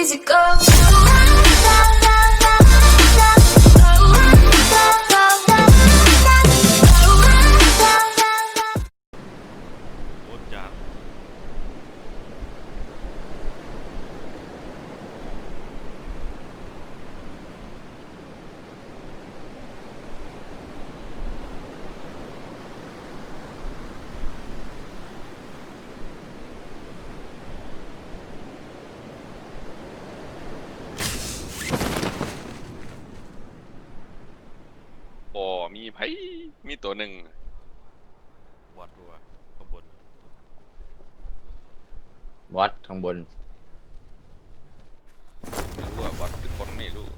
easy go. ตัวหนึ่ง วัดรัวข้างบน วัดข้างบน ไม่รู้ว่าวัดเป็นคนไม่รู้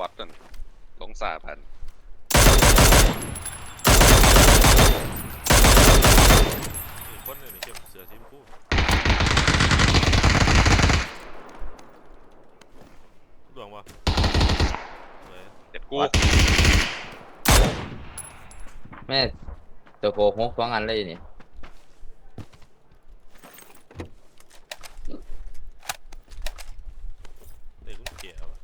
วัดนั่นลงสาพัน นี่คนหนึงนี่เข้มเสือสีชมพูดวงวะเว้ย เด็ดกู วัด แม่ ตัวโกหกสองอันเลยนี่ เด็กกุ้งเกี่ยวะ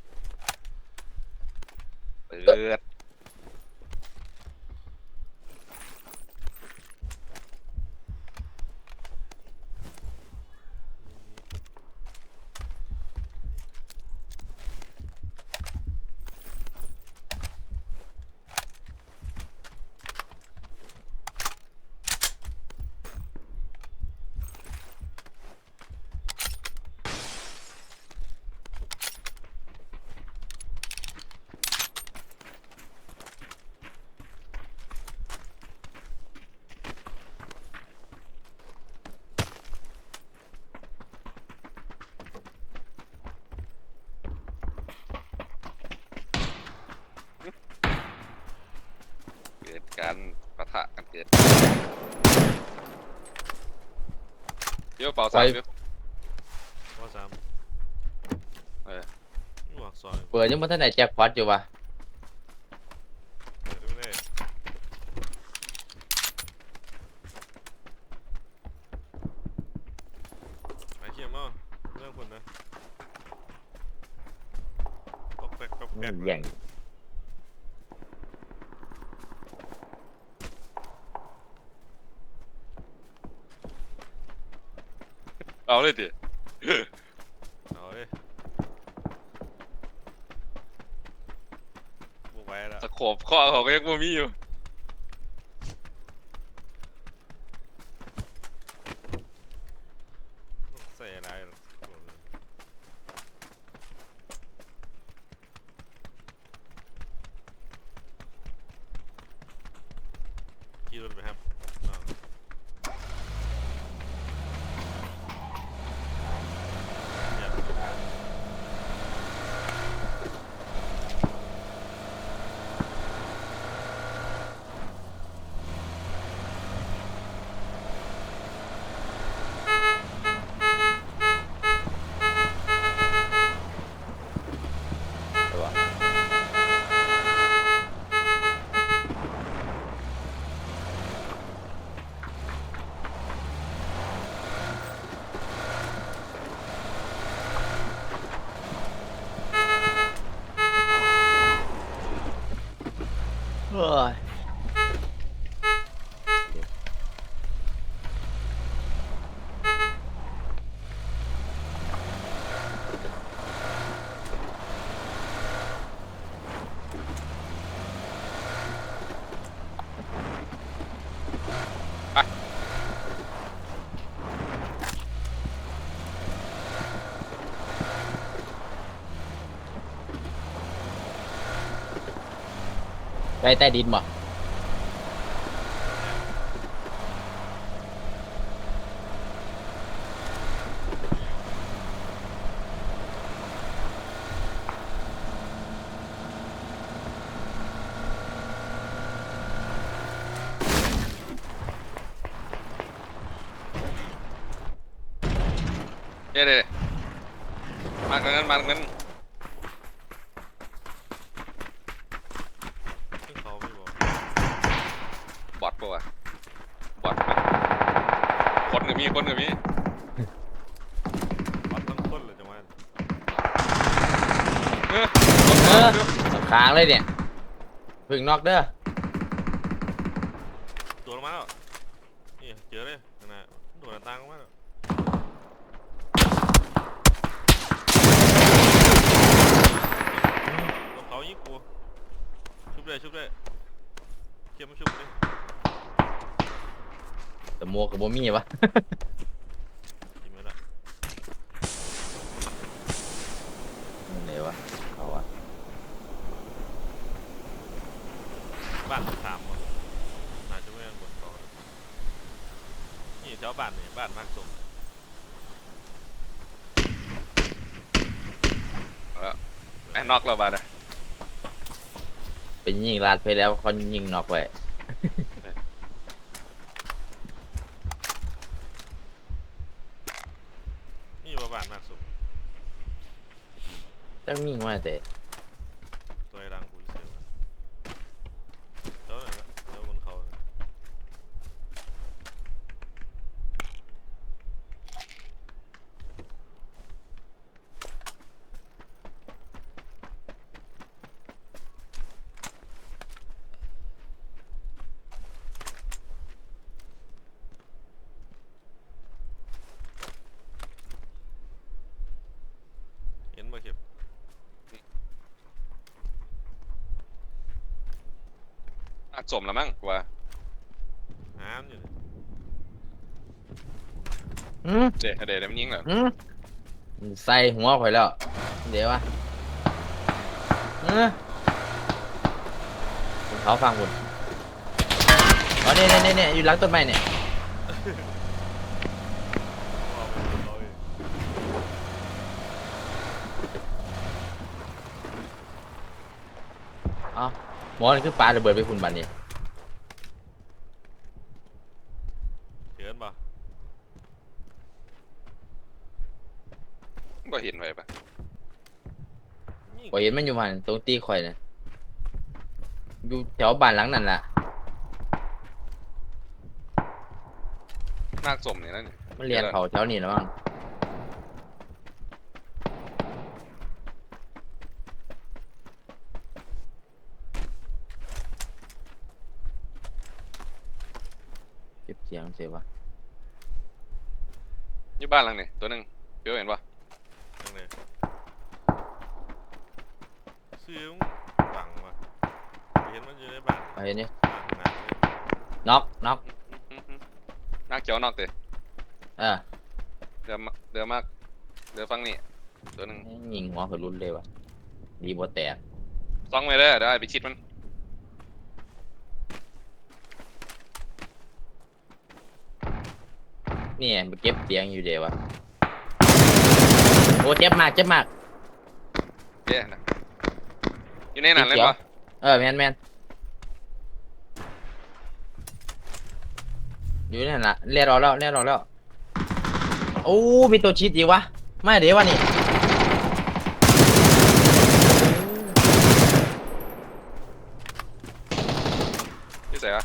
เปิดเกิดการปะทะกันเกิดเดี๋ยวเป่า สายเดี๋ยวว่าสามเออนี่หวักซอยเปิดยังไม่ทันได้แจ็คพอตอยู่วะเปิดไม่ได้ไอ้เขี้ยมเอาเรื่องคนนะตอกแตกตอกแตก แย่ง เอาเลยดิเอาเลยบุกไปแล้วตะขบข้อเขาก็ยังบ่มีอยู่ใส่อะไรหรอกขี่รถไปครับ ไปใต้ดินบ่เนี่ยเนี่ยมาตรงนั้นมาตรงนั้น ปะวะบอดคนกับมีคนกับมีปัทต้นต้นเลยจังหวะนั้นเออเอค้างเลยเนี่ย พึ่งนอกเด้อ บบ่มีวะยิงไม่ได้ไหนวะเอาวะบ้านสามวะน่าจะไม่เป็นบนเขาเลยนี่แถวบ้านนี่บ้านมากสมไอ้นอกเราบ้านะเป็นยิงลาดไปแล้วเขายิงนอกไว้ นี่ว่าบ้านมากสม ต้องยิงมาแต่ ตัวไอ้รังกูเสียวะเจ้าไหนละเจ้าบนเขาน่ะ เห็นบ่เข็บ น่าจมแล้วมั้งกูว่าน้ำอยู่นี่อืมเดี๋ยวเดี๋ยวเดี๋ยวมันยิงเหรออืมใส่หัวข่อยแล้ว เดี๋ยววะเออคุณเขาฟังคุณอ๋อเนี่ยเนี่ยเนี่ยอยู่หลังต้นไม้เนี่ย เอาไปบนเขาอีก อ๋อห มอนี่คือปลาระเบิดไปคุณบันนี่เห็นปะก็เห็นไปปะยิงข่อยเห็นมันอยู่มันตรงตีข่อยนะอยู่แถวบ้านหลังนั่นแหละน่าจมเนี่ยนั่นมันเรียนเขาแถวนี้แล้วมั้งเก็บเสียงเสีย วะอยู่บ้านหลังนี่ตัวหนึงเดี๋ยวเห็นปะยังไงเสียงบังวะเห็นมันอยู่ในบ้านไปเห็นนี่บ้านหนักเลยน็อกน็อกอื้อหือน่าเขียวนอกเตะเออเดี๋ยวมาเดี๋ยวมากเดี๋ยวฟังนี่ตัวหนึงยิงหัวเขารุนเลยวะดีบ่แตกซ่องไปเลยเดี๋ยวไอ้ไปชิดมัน นี่ไงมันเก็บเสียงอยู่เดียววะโอ้เจ็บมากเจ็บมากเย้นะอยู่ในนั้นเลยปะเออแมนแมนอยู่นั่นละเรียกเราแล้วเรียกเราแล้วโอ้มีตัวชิดอีกวะไม่เดี๋ยววะนี่ที่ใส่ปะ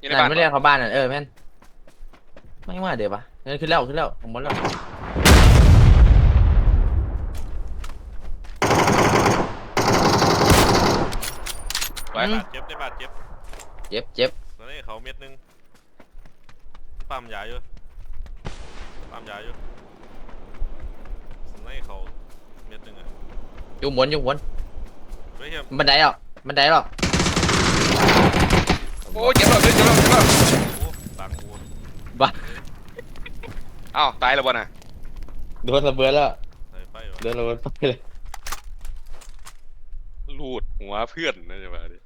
อยู่ในนั่บ้านนไม่เรียกเขาบ้านนั่นเออแมน ไม่ว่าเดี๋ยวปะเงินขึ้นแล้วขึ้นแล้วผมหมดแล้วไว้อืมบาดเจ็บได้บาดเจ็บเจ็บเจ็บตอนนี้เขาเม็ดหนึงปั๊มยาอยู่ปั๊มยาอยู่ตอนนี้เขาเม็ดหนึงอะอยู่บนอยู่บนเฮ้ยเฮียบันไดหรอกบันไดหรอกโอ้ยเจ็บแล้วเจ็บแล้วเจ็บแล้วโอ้บังกู อ้าวตายแล้วบ่น่ะโดนระเบิดแล้วใส่ไฟวะโดนระเบิดไปเลยลูดหัวเพื่อนนะจะมาดิ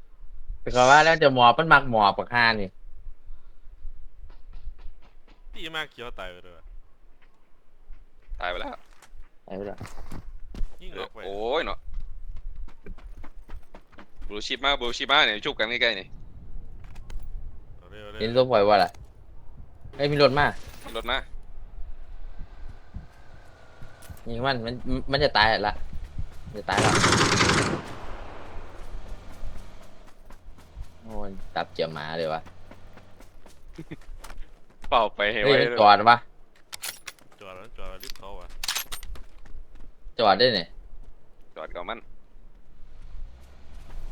แต่เขาว่าแล้วจะหมอบมันมักหมอบปากห้านี่ตีมากเขียวตายไปเลยวะตายไปแล้วไปไปแล้วยิงออกไปโอ้ยเนาะบลูชิปมาบลูชิปมาเนี่ยชุบกันใกล้ๆนี่เอาเร็วเอาเห็นเร็วสมปล่อยว่าล่ะเอ้ยมีรถมามีรถมา ยิงมันมันมันจะตายละมันจะตายละโอ้ยตับเจียหมาเลยวะเป่าไปให้เฮ้ยไว้มันจอดวะจอดแล้วจอดแล้วรีบเขาวะจอดได้เนี่ยจอดกับมัน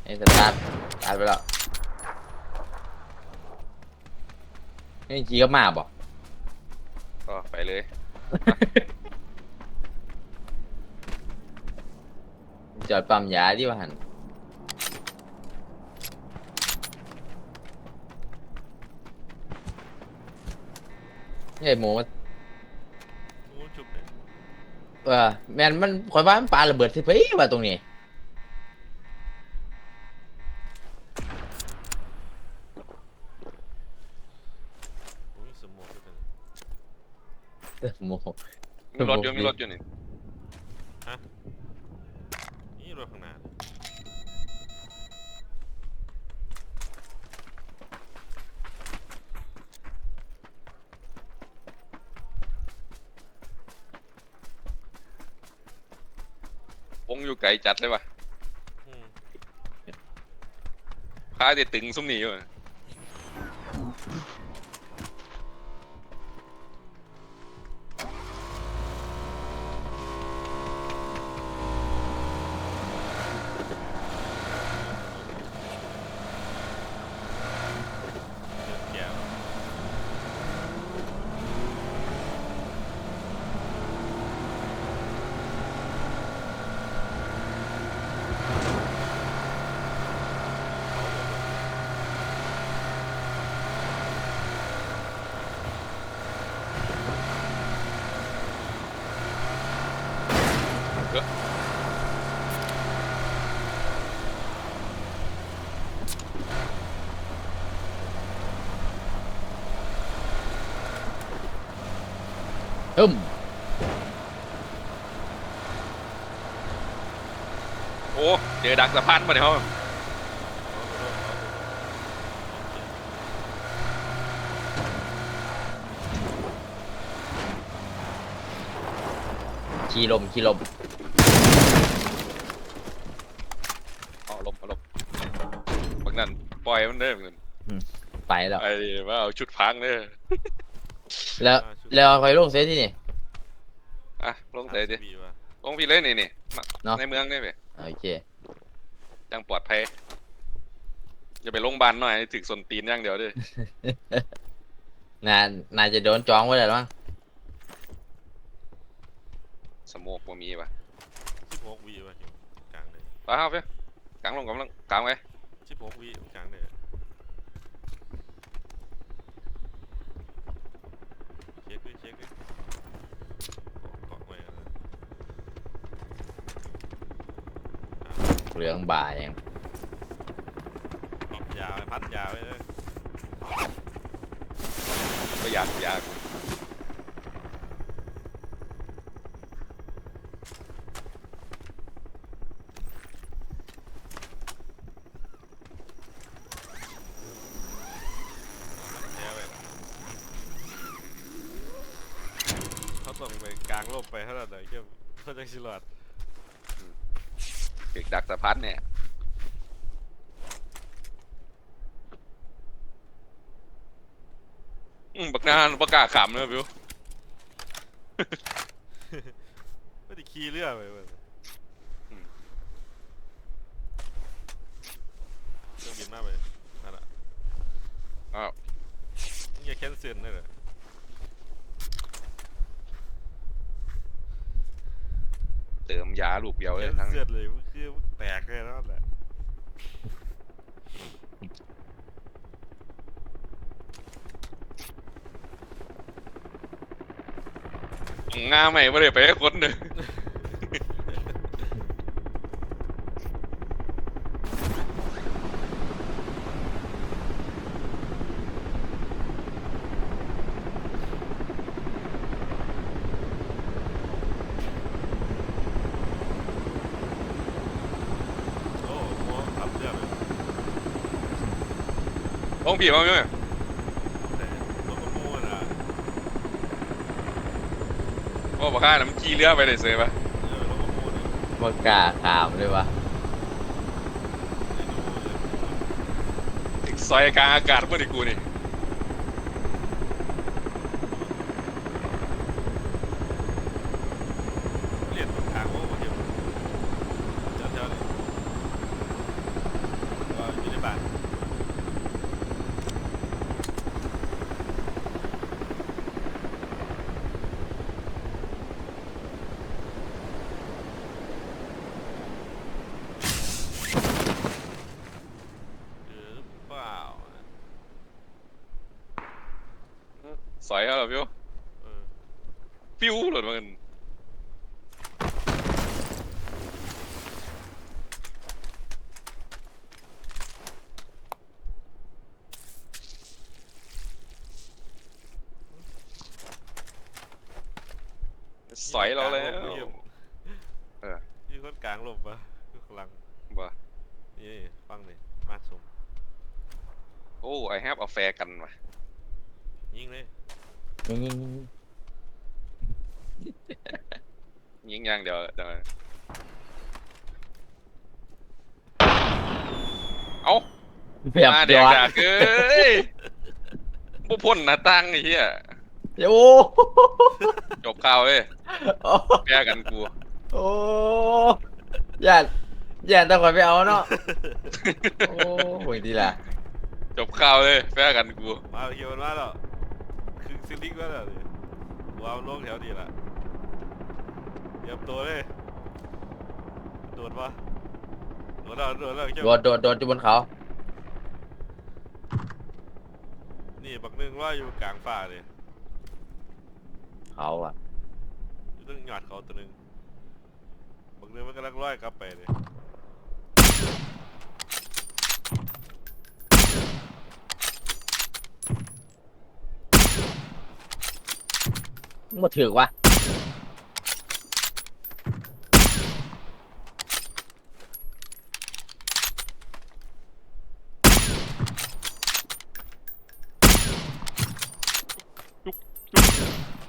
ไอ้สตาร์ทสตาร์ทไปแล้วนี่จีก็มาบอกก็ไปเลย จอดปั๊มยาที่ว่าหันนี่ไอ้หมูมันงูจุบเลยเออแมนมันคอยว่ามันปาระเบิดสิไปว่าตรงนี้ผมมีสมองด้วยกันเออหมู มีรถอยู่มีรถอยู่นี่นี่ ไกลจัดเลยว่ะอืมพาเดตึงซุ่มหนีอยู่เดือดแก้ว อึมโอ้เจอดักสะพานมาเนี่ยเขาขี่ลมขี่ลมเอาลบเอาลบบางนั้นปล่อยมันเด้อมันไปแล้วไอ้ว่าเอาชุดพังเด้อ แล้ว แล้วคอยลงเซตที่นี่ อะลงเตะดิบีว่ะลงพี่เลยนี่นี่มาเนาะ ในเมืองได้ไหมโอเค ยังปลอดภัยอย่าไปโรงพยาบาลหน่อยถึกสนตีนอย่างเดียวเด้อน่า น่าจะโดนจองไว้แล้วมั้งสโมกบ่มีว่ะสิบหกวีว่ะอยู่กลางเลยไปเอาไปกลางลงกำลังกลางไว้สิบหกวีกลางเลยเช็คด้วยเช็คด้วยเกาะไว้นะเหลืองบ่ายยังปรับยาไว้พัดยาไว้เลยก็อยากอยาก แท้ไว้เขา ต้องไปกลางโลกไปเท่าไหร่เกี่ยวเขาจะชิลอดเด็กดักสะพานเนี่ยอืมบักนานบักกล้าขำเลยบิวไม่ได้ขี่เรือไปเว้ยเครื่องบินมาไปนั่นแหละอ้าวมึงอย่าแคนเซิลเลย เหรอเติมยาลูกเดียวเลแคยนทั้งเซิลเลยมึงคือมึงแตกเลยนั่นแหละงาใหม่ไม่ได้ไปให้คนหนึ่ง โอ้โหขับเรือไป ลงผีมาไหมแต่รถกระโมนอะโอ้บักข้าน้ำขี่เรือไปเลยเสยปะเออรถกระโมนเนี่ยมากล้าขามเลยวะไอ้โน่เลย ถึงซอยกลางอากาศเมื่อดีกูนี่ เรียนบนทางว่าวันเดียวเจ้าเจ้าเลย สอยเอาเหรอฟิวเออฟิวหลุดมันสอยเราแล้ว เออ ยี่คนกลางหลบปะอยู่ข้างหลังบ่นี่ฟังเลยมาสมโอ้ I have a fair กันว่ะยิงเลย นี่ยิงอย่างเดียวเดี๋ยวเอาเปียบมาเดีเดียยววอะดากเอ้ยผู้พ่นหน้าต่างไอ้เหี้ยโอ้จบข่าวเลยโอ้แพ้กันกูโอ้ย่านย่านแต่ก่อนไปเอาเนาะโอ้โหดีละจบข่าวเลยแพ้กันกูมาเขียวมันมาแล้วคือ ซิลิกมาแล้วดิกูเอาลงแถวดีละเตรียมตัวเลยโดดปะโดดแล้วโดดแล้วเจ้าโดดโดดโดดอยู่บนเขา นี่บักหนึงว่าอยู่กลางฟ้าเลยเขาอะอยู่ต้องหยอดเขาตัวหนึงบักหนึงมันกำลังร้อยกลับไปเลย มาถือวะ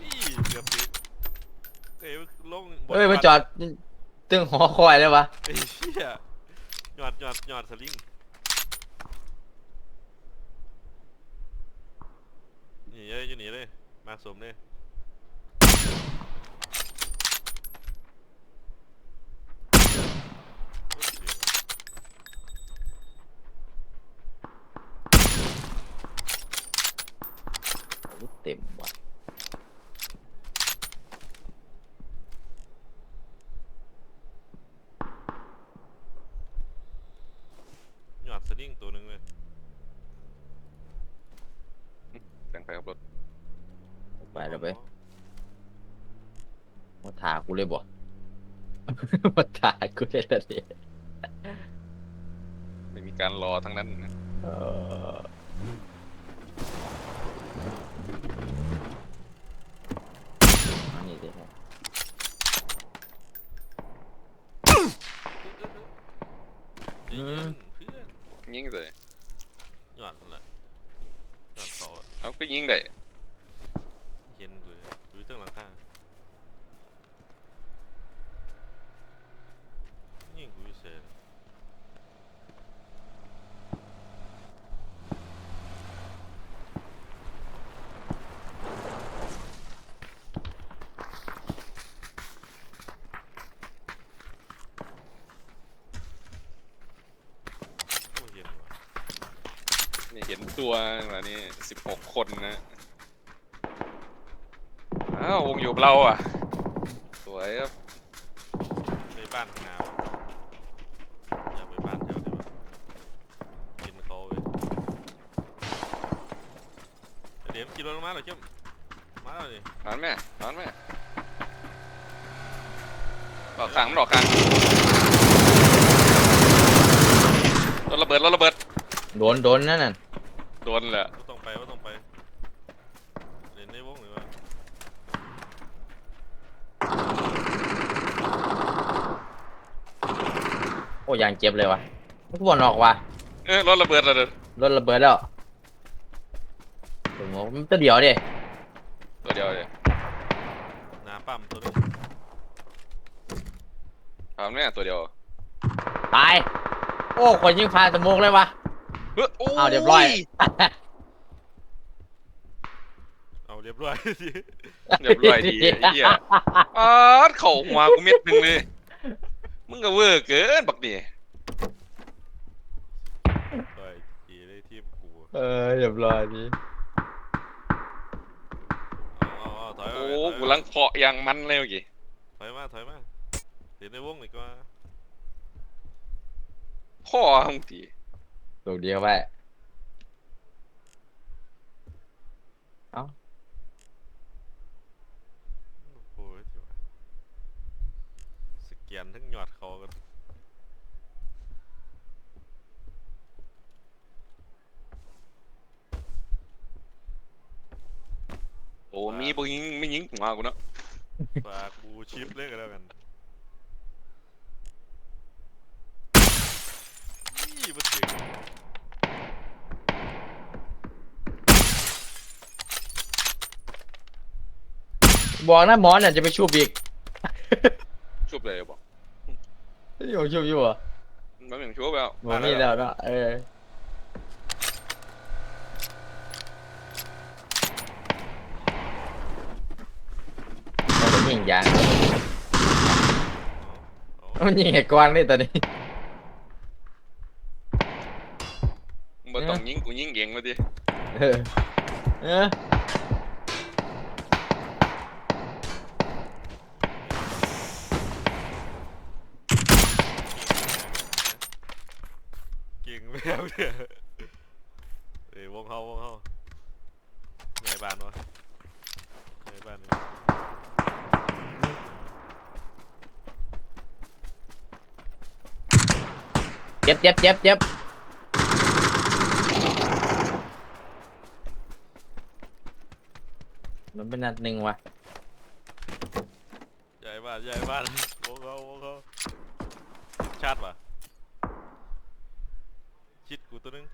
นี่เกือบติดเอ้ยลงบเฮ้ยมาจอดตึงหอคอยเลยวะไอ้เหี้ยหยอดหยอดหยอดสลิงนี่เอ้ยอยู่นี่เลยมาสมเลย เต็มวะ หยอดสลิงตัวหนึ่งเลย แต่งไปกับรถ ไปแล้วไปมาถา กูเลยบ่มาถากูเลยละเนี่ยไม่มีการรอทั้งนั้นนะเอออันนี้ดิครับใจเย็นเพื่อนยิงเลยหยอดนั่นแหละหยอดเขาอะเอาก็ยิงได้เย็นเลยอยู่ตั้งหลังคายิงกูอยู่เสียโอ้เย็นว่ะ นี่เห็นตัวแบบนี้สิบหก คนนะอ้าววงอยู่กับเราอะ สวยครับไปบ้านข้างหน้าว่ะอยากไปบ้านแถวนี้ว่ะกินเขาเว้ยเดี๋ยวกินรถลงมาเหรอเจ้ามาแล้วนี่นอนแม่นอนแม่ดอกขังดอกขังรถระเบิดรถระเบิดโดนโดนนั่นน่ะโดนแหละ ว่าต้องไปว่าต้องไปเล่นในวงหรือว่า โอ้ยางเจ็บเลยวะกูบอลออกว่ะเออรถระเบิดระเบิดรถระเบิดแล้วผมว่ามันตัวเดียวดิตัวเดียวเลยหน้าปั๊มตัวนึงทำเนี่ยตัวเดียวตายโอ้คนยิงพาสโมกเลยวะ เฮ้ยโอ้เอาเรียบร้อย เอาเรียบร้อย เรียบร้อยดีไอ้เหี้ยอ๋อเข่าหัวกูเม็ดหนึ่งเลย มึงก็เวอร์เกินบักนี่ต่อยทีเลยทีมกูเออเรียบร้อยดีเอาเอาเอาถอยมาโอ้ถอยกูมาลังเพาะอย่างมันเลยเมื่อกี้ถอยมาถอยมาเล่นในวงดีกว่าพ่อมึงตีตัวเดียวไป เกียนทั้งหยอดเขากัน โอ้มีบ่ยิงไม่ยิงหัวกูเนาะฝากบูชิปเล่นกันแล้วกันนี่มาถึงบอกนะหมอน่ะจะไปชูบอีกชุบเลยบอกอยู่ชูบอยู่เหรอะมันเป็นชุบแล้วบอกนี่แล้วเนาะเออ มันจะยิงยางเอามันยิงไอ้กวางนี่ตอนนี้มึงบ่ต้องยิงกูยิงเก่งมาดิเออเออเก่งไม่เอาเนี่ยเอ้ยวงเขาวงเขาไงบ้านวะไงบ้านเนี่ย เจ็บเจ็บเจ็บเจ็บมันเป็นนัดหนึ่งว่ะใหญ่บ้านใหญ่บ้านวงเขาวงเขาชาติปะชิดกูตัวนึง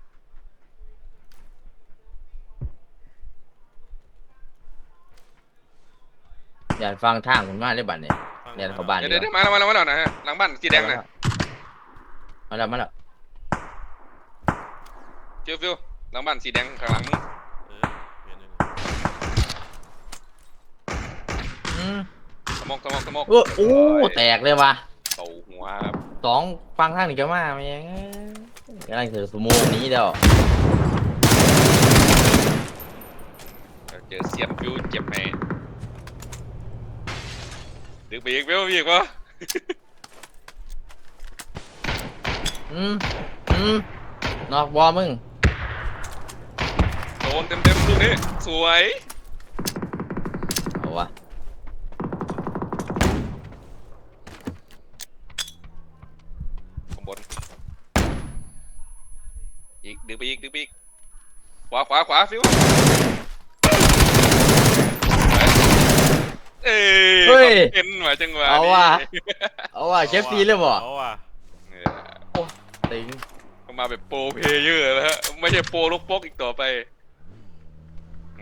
อย่าฟังทางผมมาได้บัดเนี่ยฟังเดี๋ยวมเขาบ้าน เดี๋ยวเดี๋ยวมาแล้วมาแล้วมาแล้วนะฮะหลังบ้านสีแดงนะมาแล้วมาแล้ว ฟิวฟิวหลังบ้านสีแดงข้างหลังมึงเออเห็นอยู่อืมสมองสมองสมองโอ้โอ้แตกเลยว่ะเต่าหัวครับสองฟังทางหนึ่งก็มาแม่งกำลังถือสมูนี้เดียวเจอเสียนฟิวเจ็บไหมดึกไปอีกฟิวอีกวะอืมอืมนอกบอมึงโด นเต็มเต็มๆลูกนี้สวยเอาวะข้างบนอีกดึกไปอีกดึกไปอีกขวาขวาขวาฟิวเอ้ยเฮ้ยเห็นหว่าจังหวะเอานี้ว่ะเอาว่ะเชฟซีเลยบ่เอาว่ะเออติง ก็มาแบบโปรเพลเยอร์แล้วฮะ ไม่ใช่โปรลูกโป๊กอีกต่อไป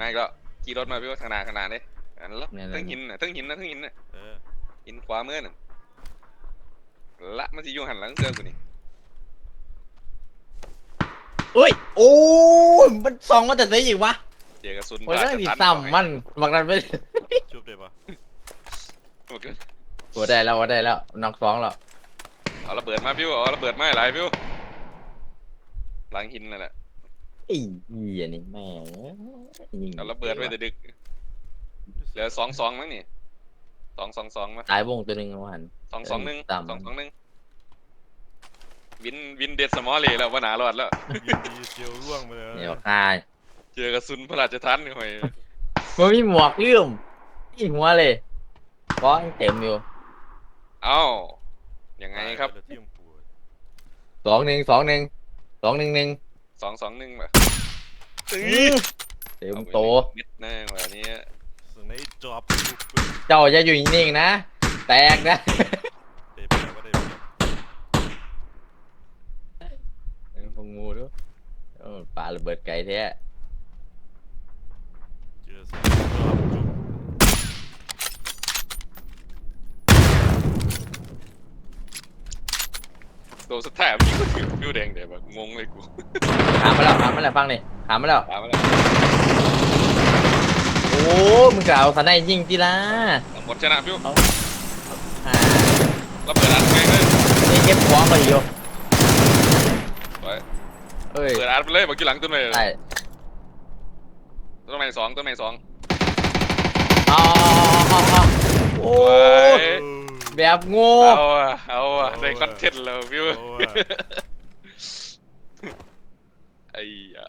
นายก็ขี่รถมาพี่ว่าขางหนาดขางหนาดเลยอันละทั้งหินน่ะทั้งหินนะทั้งหินน่ะเออหินขวามือน่ะละมันจะอยู่หันหลังเสื้อกูนี่เอ้ย โอ้ยมันสองมาแต่ไหนอีกวะเจอกระสุนโอ้ยบาดได้ผิดจะตัซ้ำมันบักนั้นไปชุบได้ปะหมดเลยโอ้ได้แล้วว่าได้แล้วนอกสองแล้วเอาระเบิดมาพี่วเอาระเบิดมาให้หลายพี่วหลังหินนั่นแหละ ไอ้เหี้ยนี่แม่งยิงเอาระเบิดไว้แต่ดึก เหลือสองสองมั้งนี่สองสองสองมาตายวงตัวหนึ่งวันสองสองหนึ่งต่ำสองสองหนึ่งวินวินเด็ดสมอเลยแล้วว่าหนารอดแล้วยิงดีเจียวร่วงไปเลยเนี่ยคายเจอกระสุนพระราชทานนี่หอยมันมีหมวกเลื่อมอีหัวเลยเพราะเต็มอยู่เอ้ายังไงครับแล้วทีมปวดสองหนึ่งสองหนึ่งสองหนึ่งหนึ่ง สองสองหนึ่งแบบเต็มโตเม็ดแน่แบบนี้สไนจอบทุกปืนเจ้าจะอยู่นิ่งๆนะ แตกนะเตะไปแล้วก็ได้ไปพงงูด้วยเออปลาระเบิดไก่แท้ เจอสไนจอบจุก ตัวสุดท้ายมันก็ถือฟิวแดงเดี๋ยวแบบงงเลยกูถามมาแล้วถามมาแล้วฟังนี่ถามมาแล้ว ตามมาแล้วโอ้ มึงกล่าวสันได้ยิงจีละหมดชนะฟิวอ่าระเบิดอัดไปเลยนี่เก็บของมาอยู่ไปเอ้ยเปิดอัดไปเลยบอกอยู่หลังต้นไม้ใช่ต้นไม้สองต้นไม้สองอ๋อโอ้ไปย แบบโงูเอาอะเอาอะได้คอนเทนต์แล้วฟิวโอ้ยไอ้ยา